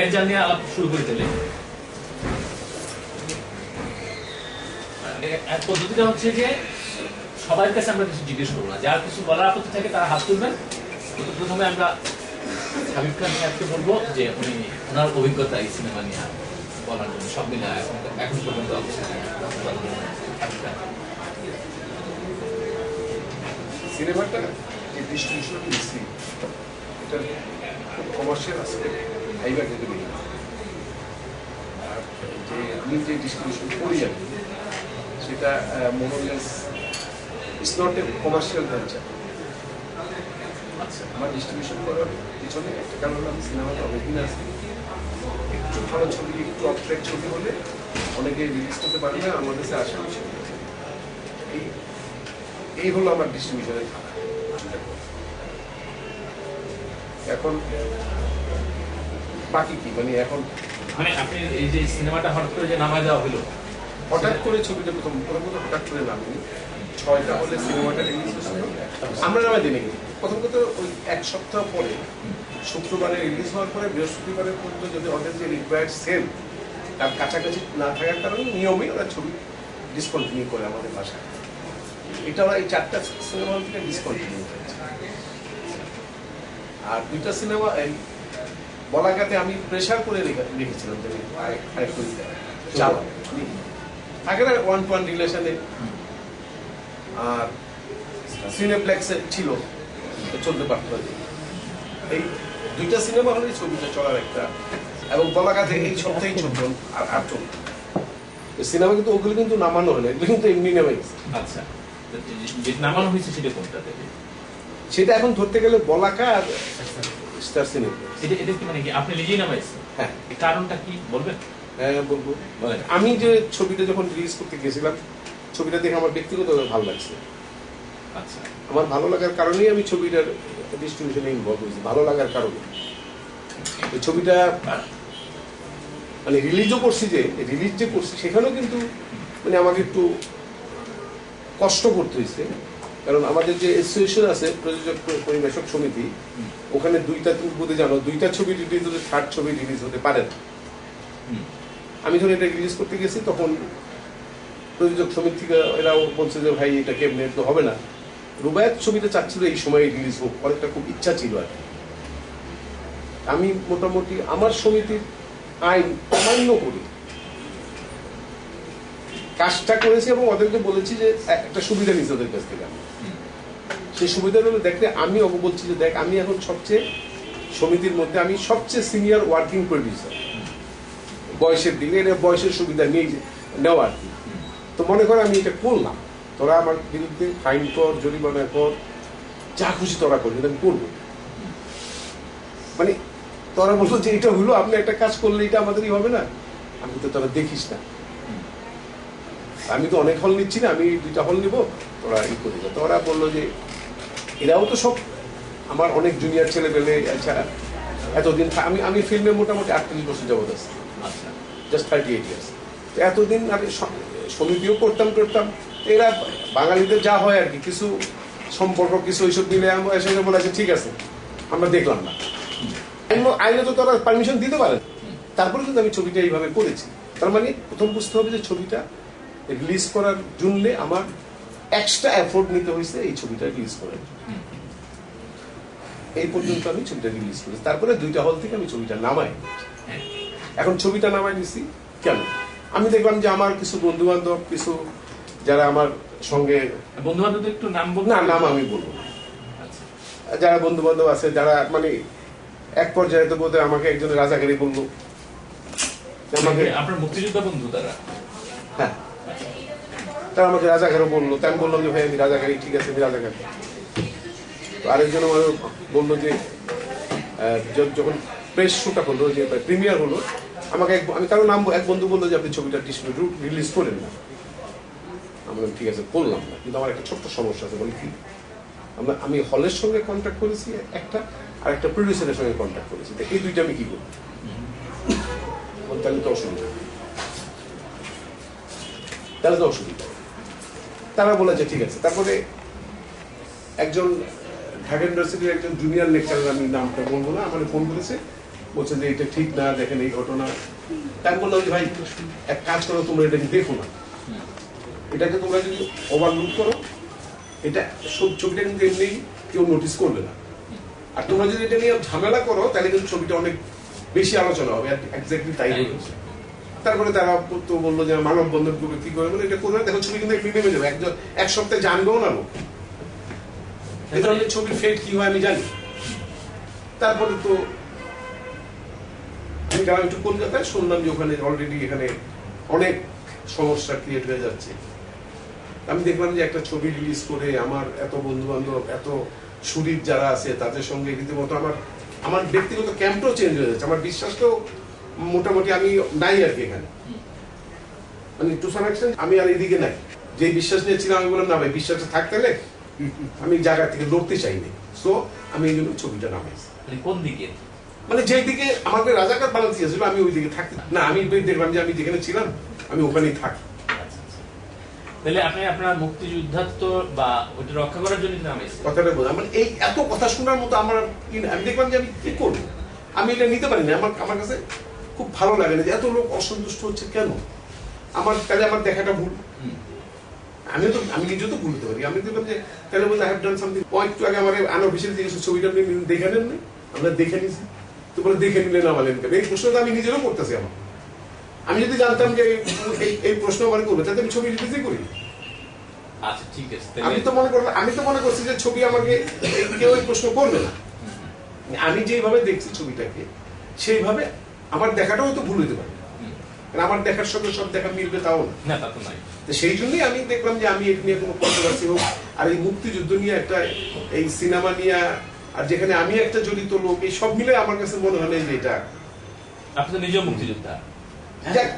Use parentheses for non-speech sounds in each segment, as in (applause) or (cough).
মেহজান নিয়ে আলাপ শুরু করে দিলে। পদ্ধতিটা হচ্ছে যে সবার কাছে আমরা কিছু জিজ্ঞেস করব না। যার কিছু বলার আপত্তি থাকে তারা হাত তুলবেন। প্রথমে আমরা হাবিব খান সাহেবকে বলব যে উনি ওনার অভিজ্ঞতা এই সিনেমা নিয়ে বলার জন্য। সব মিলে এখন পর্যন্ত। সিনেমাটা ডিস্ট্রিবিউশন কমার্শিয়াল আসপেক্ট ভাইবা কিন্তু নেই আর যে আমি যে ডিস্ট্রিবিউশন করি কি, সেটা more or less it's not a commercial venture আমার ডিস্ট্রিবিউশন করার পিছনে একটা কারণ আমি সিনেমাটা অনেকদিন আছে একটু ভালো ছবি একটু অফট্র্যাক ছবি হলে অনেকে রিলিজ করতে পারবে না আমার কাছে আসা এই এই হলো আমার ডিস্ট্রিবিউশনের এখন বাকি কি? মানে এখন মানে আপনি এই যে সিনেমাটা হঠাৎ করে যে নামায় দেওয়া হলো হঠাৎ করে ছবিটা প্রথম প্রথম প্রথম হঠাৎ করে নামিনি ছয়টা হলে সিনেমাটা রিলিজ হয়েছিল। আমরা নামে দিনে প্রথম কথা ওই এক সপ্তাহ পরে শুক্রবারে রিলিজ হওয়ার পরে বৃহস্পতিবারের পর্যন্ত যদি ওদের যে রিকোয়ার্ড সেল তার কাছাকাছি না থাকার কারণে নিয়মে ওরা ছবি ডিসকন্টিনিউ করে আমাদের বাসায়। এটা ওরা এই চারটা সিনেমা থেকে ডিসকন্টিনিউ করেছে। আর দুইটা সিনেমা এই বলাকাতে আমি প্রেশার করে রেখেছিলাম যে আমি আরেক- আরেক করে। আগের ওয়ান টু ওয়ান রিলেশনে আর সিনেপ্লেক্সে ছিল। তো চলতে পারতো। না। এই দুইটা সিনেমা হলে ছবিটা চলার একটা এবং বলাকাতে এই সপ্তাহেই চলতো আর আর চলতো সিনেমা কিন্তু ওগুলো কিন্তু নামানো হলো এগুলো কিন্তু এমনি নেমে গেছে। আচ্ছা। নামানো হয়েছে সেটা কোনটাতে সেটা এখন ধরতে গেলে বলাকা আর স্টার সিনেপ্লেক্স এটা এটা কি মানে কি? আপনি নিজেই নামাইছেন? হ্যাঁ। কারণটা কি বলবেন? হ্যাঁ বলব। আমি যে ছবিটা যখন রিলিজ করতে গেছিলাম ছবিটা দেখে আমার ব্যক্তিগতভাবে ভালো লাগছে। আচ্ছা। আমার ভালো লাগার কারণেই আমি ছবিটার ডিস্ট্রিবিউশনে ইনভলভ হয়েছি ভালো লাগার কারণে। এই ছবিটা মানে রিলিজও করছি যে রিলিজ যে করছি সেখানেও কিন্তু মানে আমাকে একটু কষ্ট করতে হয়েছে। কারণ আমাদের যে অ্যাসোসিয়েশন আছে, প্রযোজক পরিবেশক সমিতি, ওখানে দুইটা তুমি বোধহয় জানো, দুইটা ছবি রিলিজ হলে থার্ড ছবি রিলিজ হতে পারে না। আমি যখন এটা রিলিজ করতে গেছি, তখন প্রযোজক সমিতি এরাও বলছে যে, ভাই, এটা কেমনে? তো হবে না। রুবায়ত ছবিটা চাচ্ছিল এই সময় রিলিজ হোক, অনেকটা খুব ইচ্ছা ছিল আর আমি মোটামুটি আমার সমিতির আইন অমান্য করি। কাজটা করেছি এবং ওদেরকে বলেছি যে একটা সুবিধা নিচ্ছে ওদের কাছ থেকে আমি। সেই সুবিধা হলো দেখলে আমি ওকে বলছি যে দেখ, আমি এখন সবচেয়ে সমিতির মধ্যে আমি সবচেয়ে সিনিয়র ওয়ার্কিং প্রডিউসার বয়সের দিকে, এটা বয়সের সুবিধা নিয়ে নেওয়া আর কি। তো মনে করো আমি এটা করলাম। তোরা আমার বিরুদ্ধে ফাইন কর, জরিমানা কর, যা খুশি তোরা করবি আমি করব। মানে তোরা বলল যে এটা হলো, আপনি একটা কাজ করলে এটা আমাদেরই হবে না? আমি তো তোরা দেখিস না। আমি তো অনেক হল নিচ্ছি না, আমি দুইটা হল নিব, তোরা ই করি তোরা বলল যে এরাও তো সব আমার অনেক জুনিয়র ছেলে পেলে আচ্ছা এতদিন আমি আমি ফিল্মে মোটামুটি আটত্রিশ বছর যাবত আছি। আচ্ছা জাস্ট থার্টি এইট ইয়ার্স তো এতদিন আমি সমিতিও করতাম করতাম। এরা বাঙালিদের যা হয় আর কি, কিছু সম্পর্ক, কিছু ওইসব দিলে আমরা এসে বলে আছে ঠিক আছে, আমরা দেখলাম না। আইনে তো তারা পারমিশন দিতে পারে তারপরে কিন্তু আমি ছবিটা এইভাবে করেছি। তার মানে প্রথম বুঝতে হবে যে ছবিটা রিলিজ করার জন্যে আমার এক্সট্রা এফোর্ট নিতে হয়েছে এই ছবিটা রিলিজ করার এই পর্যন্ত আমি ছবিটা রিলিজ করেছি। তারপরে দুইটা হল থেকে আমি ছবিটা নামাই। হ্যাঁ এখন ছবিটা নামাই দিছি কেন? আমি দেখলাম যে আমার কিছু বন্ধু বান্ধব কিছু যারা আমার সঙ্গে বন্ধু বান্ধবদের একটু নাম বলুন। না নাম আমি বলব যারা বন্ধু বান্ধব আছে যারা মানে এক পর্যায়ে তো বোধহয় আমাকে একজন রাজাকারী বলল। আমাকে আপনার মুক্তিযোদ্ধা বন্ধু তারা। হ্যাঁ। তারা আমাকে রাজাকারও বলল। তাই আমি বললাম যে, ভাই, আমি রাজাকারী ঠিক আছে, আমি রাজাকারী তো আরেকজন আমার বলল যে যখন প্রেস শুটা হলো, যে প্রিমিয়ার হলো, আমাকে এক- আমি কারও নাম এক বন্ধু বলল যে, আপনি ছবিটা ডিস্ট্রিবিউট রিলিজ করেন না। আমি ঠিক আছে করলাম না। কিন্তু আমার একটা ছোট্ট সমস্যা আছে, বলি কি? আমরা আমি হলের সঙ্গে কন্ট্যাক্ট করেছি একটা, আর একটা প্রডিউসারের সঙ্গে কন্ট্যাক্ট করেছি। তো এই দুইটা আমি কি বলতে তাহলে তো অসুবিধা। তাহলে তো অসুবিধা। তারা বলে যে ঠিক আছে। তারপরে একজন ঢাকা ইউনিভার্সিটির একজন জুনিয়র লেকচারার আমি নামটা বলব না আমার ফোন করেছে বলছে যে এটা ঠিক না দেখেন এই ঘটনা। তাই আমি বললাম যে ভাই এক কাজ করো তোমরা এটাকে দেখো না। এটাকে তোমরা যদি ওভারলুক করো এটা সব ছবিটা কিন্তু এমনি কেউ নোটিস করবে না। আর তোমরা যদি এটা নিয়ে ঝামেলা করো তাহলে কিন্তু ছবিটা অনেক বেশি আলোচনা হবে এক্স্যাক্টলি তাই হয়েছে তারপরে তারা তো বলল যে, মানব বন্ধন করবে কি করে বলে? এটা করবে দেখো, ছবি কিন্তু এমনি নেমে যাবে। একজন এক সপ্তাহে জানবেও না লোক। এই ছবির ফেট কি হয় আমি জানি। তারপরে তো আমি গেলাম একটু কলকাতায়। শুনলাম যে ওখানে অলরেডি এখানে অনেক সমস্যা ক্রিয়েট হয়ে যাচ্ছে। আমি দেখলাম যে একটা ছবি রিলিজ করে আমার এত বন্ধু বান্ধব এত সুরিত যারা আছে, তাদের সঙ্গে রীতিমতো আমার আমার ব্যক্তিগত ক্যাম্পটাও চেঞ্জ হয়ে যাচ্ছে। আমার বিশ্বাসটাও মোটামুটি আমি নাই আর কি এখানে। মানে টু সাম এক্সটেন্ট আমি আর এদিকে নাই। যে বিশ্বাস নিয়েছিলাম আমি বললাম না ভাই বিশ্বাসটা থাকতে হলে আমি জায়গা থেকে লড়তে চাইনি। সো আমি এই জন্য ছবিটা নামাইছি। মানে কোন দিকে? মানে যেই দিকে আমাকে রাজাকার বানাতে চেয়েছিল আমি ওই দিকে থাকতে না আমি দেখলাম যে আমি যেখানে ছিলাম আমি ওখানেই থাকি। তাহলে আপনি আপনার মুক্তিযুদ্ধাত্ম বা ওটা রক্ষা করার জন্য নামাইছেন। কথাটা বোঝা মানে এই এত কথা শোনার মতো আমার আমি দেখলাম যে আমি কি করব? আমি এটা নিতে পারি না আমার আমার কাছে খুব ভালো লাগে না যে এত লোক অসন্তুষ্ট হচ্ছে কেন? আমার তাহলে আমার দেখাটা ভুল। আমি তো আমি নিজেও তো ভুলতে পারি। আমি দেখলাম যে তাহলে বলতে হ্যাভ ডান সামথিং ও একটু আগে আমার আনঅফিসিয়াল জিনিস ছবিটা আপনি দেখে নেন না? আমরা দেখে নিছি তো বলে দেখে নিলেন আমাদের কেন এই প্রশ্নটা আমি নিজেরও করতেছি আমার আমি যদি জানতাম যে এই এই প্রশ্ন আমার করবে তাহলে আমি ছবি রিলিজই করি। আচ্ছা ঠিক আছে আমি তো মনে করলাম আমি তো মনে করছি যে ছবি আমাকে কেউ এই প্রশ্ন করবে না। আমি যেভাবে দেখছি ছবিটাকে সেইভাবে আমার দেখাটাও হয়তো ভুল হতে পারে। কারণ আমার দেখার সঙ্গে সব দেখা মিলবে তাও না। তো সেই জন্যই আমি দেখলাম যে আমি এটা নিয়ে কোনো কন্ট্রোভার্সি হোক আর এই মুক্তিযুদ্ধ নিয়ে একটা এই সিনেমা নিয়ে আর যেখানে আমি একটা জড়িত লোক এই সব মিলে আমার কাছে মনে হয় না যে এটা আপনি তো নিজেও মুক্তিযোদ্ধা। যাক,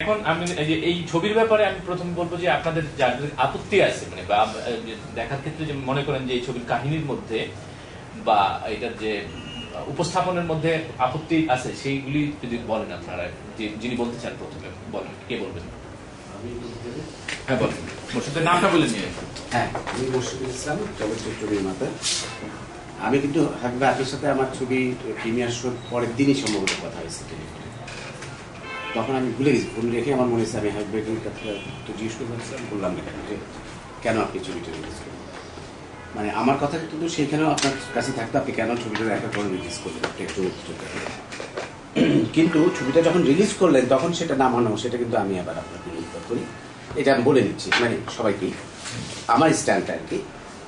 এখন আমি এই যে এই ছবির ব্যাপারে আমি প্রথম বলব যে আপনাদের যাদের আপত্তি আছে মানে বা দেখার ক্ষেত্রে যে মনে করেন যে এই ছবির কাহিনীর মধ্যে বা এটার যে উপস্থাপনের মধ্যে আপত্তি আছে সেইগুলি যদি বলেন আপনারা যে যিনি বলতে চান প্রথমে বলেন কে বলবেন? হ্যাঁ বলেন। মোর্শেদের নামটা বলে নিয়ে। হ্যাঁ আমি মুর্শিদুল ইসলাম চলচ্চিত্র নির্মাতা আমি কিন্তু হাবিব আপনার সাথে আমার ছবি প্রিমিয়ার শোর পরের দিনই সম্ভবত কথা হয়েছে টেলিফোনে তখন আমি ভুলে গেছি ফোন রেখে আমার মনে হচ্ছে আমি হাবিবের কাছে তো জিজ্ঞেস করে বললাম না কেন? যে কেন আপনি ছবিটা রিলিজ মানে আমার কথা কিন্তু সেখানেও আপনার কাছে থাকতো আপনি কেন ছবিটা দেখার পর রিলিজ করলেন? আপনি একটু (clears throat) কিন্তু ছবিটা যখন রিলিজ করলেন, তখন সেটা নামানো সেটা কিন্তু আমি আবার আপনাকে নির্ভর করি। এটা আমি বলে দিচ্ছি মানে সবাইকেই। আমার স্ট্যান্ডটা আর কি।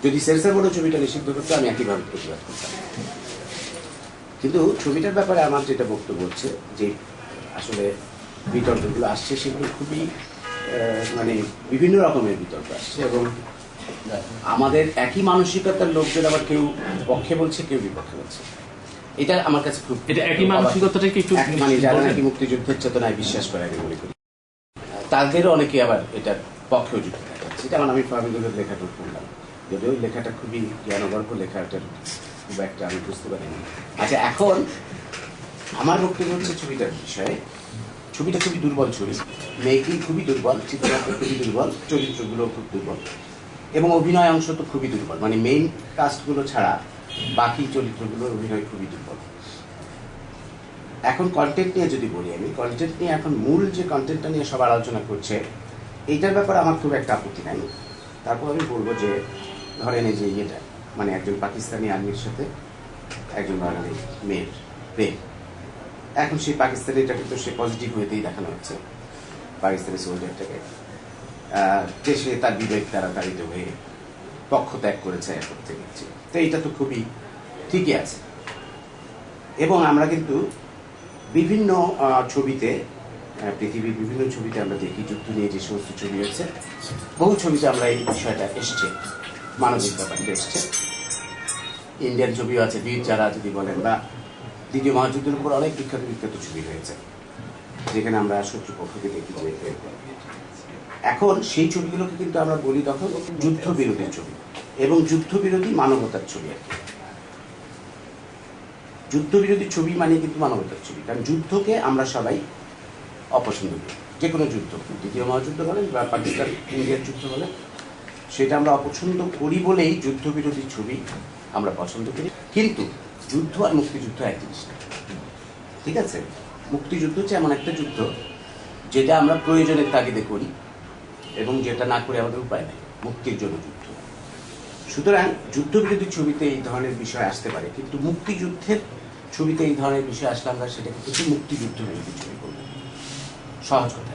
যদি সেন্সার বোর্ডের ছবিটা নিষিদ্ধ করতো, আমি একইভাবে প্রতিবাদ করতাম। কিন্তু ছবিটার ব্যাপারে আমার যেটা বক্তব্য হচ্ছে, যে আসলে বিতর্কগুলো আসছে, সেগুলো খুবই মানে বিভিন্ন রকমের বিতর্ক আসছে এবং আমাদের একই মানসিকতার লোকজন আবার কেউ পক্ষে বলছে কেউ বিপক্ষে বলছে। এটা আমার কাছে খুব এটা একই মানসিকতাটাকে একটু এক- মানে যারা নাকি মুক্তিযুদ্ধের চেতনায় বিশ্বাস করে আমি মনে করি। তাদেরও অনেকে আবার এটার পক্ষেও যুক্ত দেখাচ্ছে এটা আমার আমি ফাহমিদুলের লেখাটা পড়লাম। যদিও ওই লেখাটা খুবই জ্ঞানগর্ভ লেখা এটার খুব একটা আমি বুঝতে পারিনি। আচ্ছা এখন আমার বক্তব্য হচ্ছে ছবিটার বিষয়ে। ছবিটা খুবই দুর্বল ছবি। মেয়েকি খুবই দুর্বল চিত্রনাট্য খুবই দুর্বল চরিত্রগুলো খুব দুর্বল। এবং অভিনয় অংশ তো খুবই দুর্বল। মানে মেইন কাস্টগুলো ছাড়া বাকি চরিত্রগুলোর অভিনয় খুবই দুর্বল। এখন কন্টেন্ট নিয়ে যদি বলি আমি কন্টেন্ট নিয়ে এখন মূল যে কন্টেন্টটা নিয়ে সবার আলোচনা করছে, এইটার ব্যাপারে আমার খুব একটা আপত্তি নাই। তারপর আমি বলব যে, ধরেন এই যে ইয়েটা মানে একজন পাকিস্তানি আর্মির সাথে একজন বাঙালি মেয়ের প্রেম। এখন সেই পাকিস্তানিটাকে তো সে পজিটিভ হয়েতেই দেখানো হচ্ছে, পাকিস্তানি সোলজারটাকে সে তার বিবেক তাড়াতাড়িতে হয়ে পক্ষ ত্যাগ করেছে করতে গেছে তো এইটা তো খুবই ঠিকই আছে। এবং আমরা কিন্তু বিভিন্ন ছবিতে পৃথিবীর বিভিন্ন ছবিতে আমরা দেখি, যুদ্ধ নিয়ে যে সমস্ত ছবি হয়েছে বহু ছবিতে আমরা এই বিষয়টা এসছে, মানবিক ব্যাপারটা এসছে। ইন্ডিয়ান ছবিও আছে, বীর যারা যদি বলেন, বা দ্বিতীয় মহাযুদ্ধের উপর অনেক বিখ্যাত বিখ্যাত ছবি রয়েছে যেখানে আমরা শত্রুপক্ষকে দেখি যে। এখন সেই ছবিগুলোকে কিন্তু আমরা বলি তখন যুদ্ধ বিরোধী ছবি এবং যুদ্ধবিরোধী মানবতার ছবি আর কি। যুদ্ধবিরোধী ছবি মানে কিন্তু মানবতার ছবি, কারণ যুদ্ধকে আমরা সবাই অপছন্দ করি। যে কোনো যুদ্ধ, দ্বিতীয় মহাযুদ্ধ বলেন বা পাকিস্তান ইন্ডিয়ার যুদ্ধ বলেন, সেটা আমরা অপছন্দ করি বলেই যুদ্ধবিরোধী ছবি আমরা পছন্দ করি। কিন্তু যুদ্ধ আর মুক্তিযুদ্ধ এক জিনিস। ঠিক আছে? মুক্তিযুদ্ধ হচ্ছে এমন একটা যুদ্ধ যেটা আমরা প্রয়োজনের তাগিদে করি। এবং যেটা না করে আমাদের উপায় নেই, মুক্তির জন্য যুদ্ধ। সুতরাং যুদ্ধবিরোধী ছবিতে এই ধরনের বিষয় আসতে পারে, কিন্তু মুক্তিযুদ্ধের ছবিতে এই ধরনের বিষয় আসলে আমরা সেটাকে কিছু মুক্তিযুদ্ধ বিরোধী ছবি করব। সহজ কথা।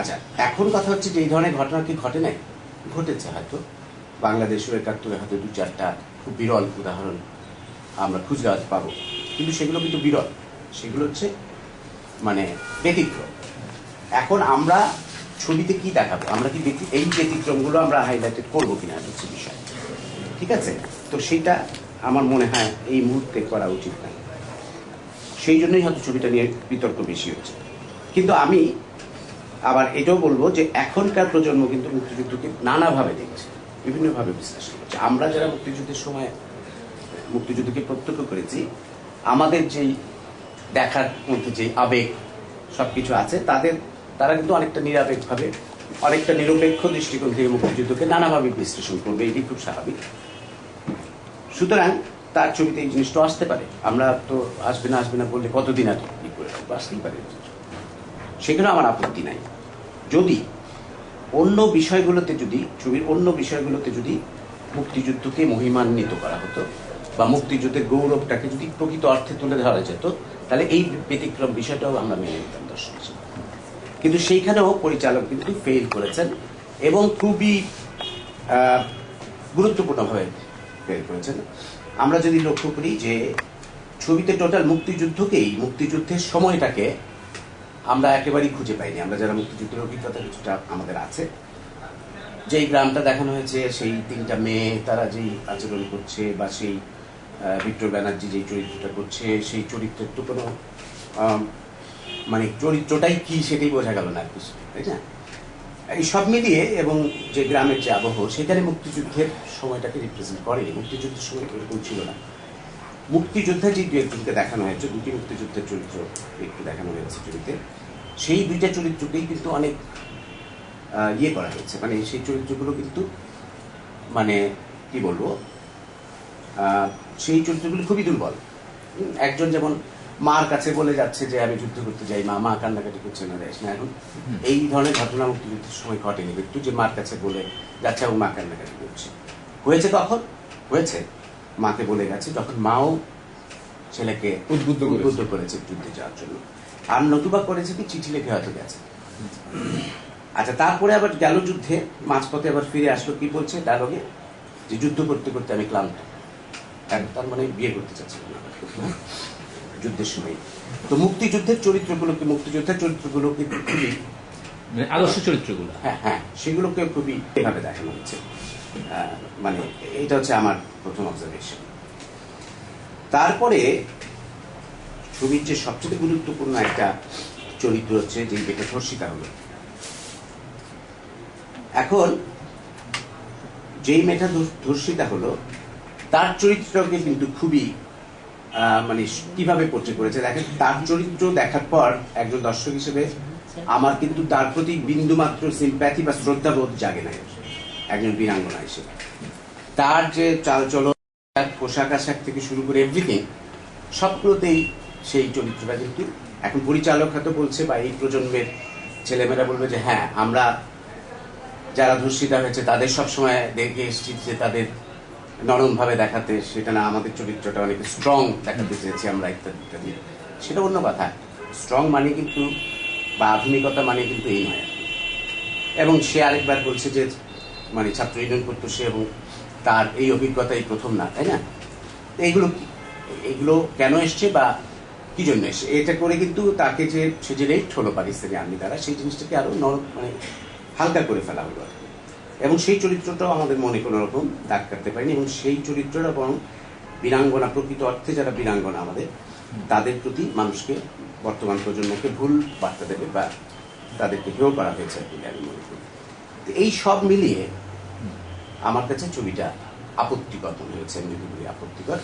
আচ্ছা এখন কথা হচ্ছে যে এই ধরনের ঘটনা কি ঘটে নাই? ঘটেছে হয়তো। বাংলাদেশের একাত্তরে হয়তো দু চারটা খুব বিরল উদাহরণ আমরা খুঁজে পাবো। কিন্তু সেগুলো কিন্তু বিরল। সেগুলো হচ্ছে মানে ব্যতিক্রম। এখন আমরা ছবিতে কি দেখাবো? আমরা কি এই ব্যতিক্রমগুলো আমরা হাইলাইটেড করব কিনা হচ্ছে বিষয়। ঠিক আছে? তো সেটা আমার মনে হয় এই মুহূর্তে করা উচিত না। সেই জন্যই হয়তো ছবিটা নিয়ে বিতর্ক বেশি হচ্ছে। কিন্তু আমি আবার এটাও বলব যে এখনকার প্রজন্ম কিন্তু মুক্তিযুদ্ধকে নানাভাবে দেখছে, বিভিন্নভাবে বিশ্লেষণ করছে। আমরা যারা মুক্তিযুদ্ধের সময় মুক্তিযুদ্ধকে প্রত্যক্ষ করেছি, আমাদের যেই দেখার মধ্যে যে আবেগ সব কিছু আছে, তাদের তারা কিন্তু অনেকটা নিরাপেক্ষভাবে, অনেকটা নিরপেক্ষ দৃষ্টিকোণ থেকে মুক্তিযুদ্ধকে নানাভাবে বিশ্লেষণ করবে, এটি খুব স্বাভাবিক সুতরাং তার ছবিতে এই জিনিসটা আসতে পারে আমরা তো আসবে না আসবে না বললে কতদিন আর কি করে? আসতেই পারে সেখানে আমার আপত্তি নাই যদি অন্য বিষয়গুলোতে যদি, ছবির অন্য বিষয়গুলোতে যদি মুক্তিযুদ্ধকে মহিমান্বিত করা হতো বা মুক্তিযুদ্ধের গৌরবটাকে যদি প্রকৃত অর্থে তুলে ধরা যেত, তাহলে এই ব্যতিক্রম বিষয়টাও আমরা মেনে নিতাম দর্শক। কিন্তু সেইখানেও পরিচালক কিন্তু ফেল করেছেন এবং খুবই গুরুত্বপূর্ণভাবে ফেল করেছেন। আমরা যদি লক্ষ্য করি যে ছবিতে টোটাল মুক্তিযুদ্ধকেই মুক্তিযুদ্ধের সময়টাকে আমরা একেবারেই খুঁজে পাইনি। আমরা যারা মুক্তিযুদ্ধের অভিজ্ঞতা কিছুটা আমাদের আছে যেই গ্রামটা দেখানো হয়েছে সেই তিনটা মেয়ে তারা যেই আচরণ করছে বা সেই আহ, বিক্টর ব্যানার্জি যেই চরিত্রটা করছে সেই চরিত্রের তো কোনো মানে চরিত্রটাই কি সেটাই বোঝা গেল না কিছু, তাই না? এই সব মিলিয়ে এবং যে গ্রামের যে আবহ, সেখানে মুক্তিযুদ্ধের সময়টাকে রিপ্রেজেন্ট করেনি। মুক্তিযুদ্ধের সময় এরকম ছিল না। মুক্তিযোদ্ধা যে দু একজনকে দেখানো হয়েছে, দুটি মুক্তিযুদ্ধের চরিত্র একটু দেখানো হয়েছে ছবিতে, সেই দুইটা চরিত্রকেই কিন্তু অনেক ইয়ে করা হয়েছে। মানে সেই চরিত্রগুলো কিন্তু মানে কি বলব সেই চরিত্রগুলো খুবই দুর্বল। একজন যেমন মার কাছে বলে যাচ্ছে যে আমি যুদ্ধ করতে যাই মা মা কান্নাকাটি করছে না যাইস না এখন এই ধরনের ঘটনা মুক্তিযুদ্ধের সময় ঘটেনি। একটু যে মার কাছে বলে যাচ্ছে এবং মা কান্নাকাটি করছে। হয়েছে কখন? হয়েছে। মাকে বলে গেছে যখন মাও ছেলেকে উদ্বুদ্ধ। উদ্বুদ্ধ করেছে যুদ্ধে যাওয়ার জন্য। আর নতুবা করেছে কি? চিঠি লিখে হয়তো গেছে। আচ্ছা তারপরে আবার গেল যুদ্ধে মাঝপথে আবার ফিরে আসলো কি বলছে ডায়লগে? যে যুদ্ধ করতে করতে আমি ক্লান্ত। তার মানে বিয়ে করতে চাচ্ছি না। যুদ্ধের সময়। তো মুক্তিযুদ্ধের চরিত্রগুলোকে মুক্তিযোদ্ধার চরিত্রগুলোকে খুবই মানে আদর্শ চরিত্রগুলো? হ্যাঁ হ্যাঁ সেগুলোকে খুবই এভাবে দেখানো হচ্ছে। মানে এটা হচ্ছে আমার প্রথম অবজারভেশন তারপরে ছবির যে সবচেয়ে গুরুত্বপূর্ণ একটা চরিত্র হচ্ছে যে বেটা ধর্ষিতা হলো। এখন যেই মেয়েটা ধর্ষিতা হলো তার চরিত্রকে কিন্তু খুবই মানে কীভাবে পোর্ট্রে করেছে? দেখেন, তার চরিত্র দেখার পর একজন দর্শক হিসেবে আমার কিন্তু তার প্রতি বিন্দু মাত্র সিম্প্যাথি বা শ্রদ্ধাবোধ জাগে না একজন বীরাঙ্গনা হিসেবে। তার যে চালচলন পোশাক আশাক থেকে শুরু করে এভরিথিং সবগুলোতেই সেই চরিত্রটা কিন্তু এখন পরিচালক হয়তো বলছে বা এই প্রজন্মের ছেলেমেয়েরা বলবে যে হ্যাঁ আমরা যারা ধর্ষিতা হয়েছে, তাদের সবসময় দেখে এসেছি যে তাদের নরম ভাবে দেখাতে, সেটা না, আমাদের চরিত্রটা অনেক স্ট্রং দেখাতে চেয়েছি আমরা ইত্যাদি ইত্যাদি। সেটা অন্য কথা। স্ট্রং মানে কিন্তু, বা আধুনিকতা মানে কিন্তু এই নয়। এবং সে আরেকবার বলছে যে মানে ছাত্র ইউনিয়ন করতো সে এবং তার এই অভিজ্ঞতাই প্রথম না, তাই না? এইগুলো? এগুলো কেন এসছে বা কি জন্য এসছে? এটা করে কিন্তু তাকে যে, সে যে রেট হলো পাকিস্তানি আর্মি দ্বারা, সেই জিনিসটাকে আরও নরম মানে হালকা করে ফেলা হলো আর কি। এবং সেই চরিত্রটাও আমাদের মনে কোনো রকম দাগ কাটতে পারেনি এবং সেই চরিত্রটা বরং বীরাঙ্গনা, প্রকৃত অর্থে যারা বীরাঙ্গনা আমাদের, তাদের প্রতি মানুষকে, বর্তমান প্রজন্মকে ভুল বার্তা দেবে বা তাদেরকে হেয় করা হয়েছে বলে আমি মনে করি। এই সব মিলিয়ে আমার কাছে ছবিটা আপত্তিকর মনে হয়েছে, আমি যদি বলি আপত্তিকর।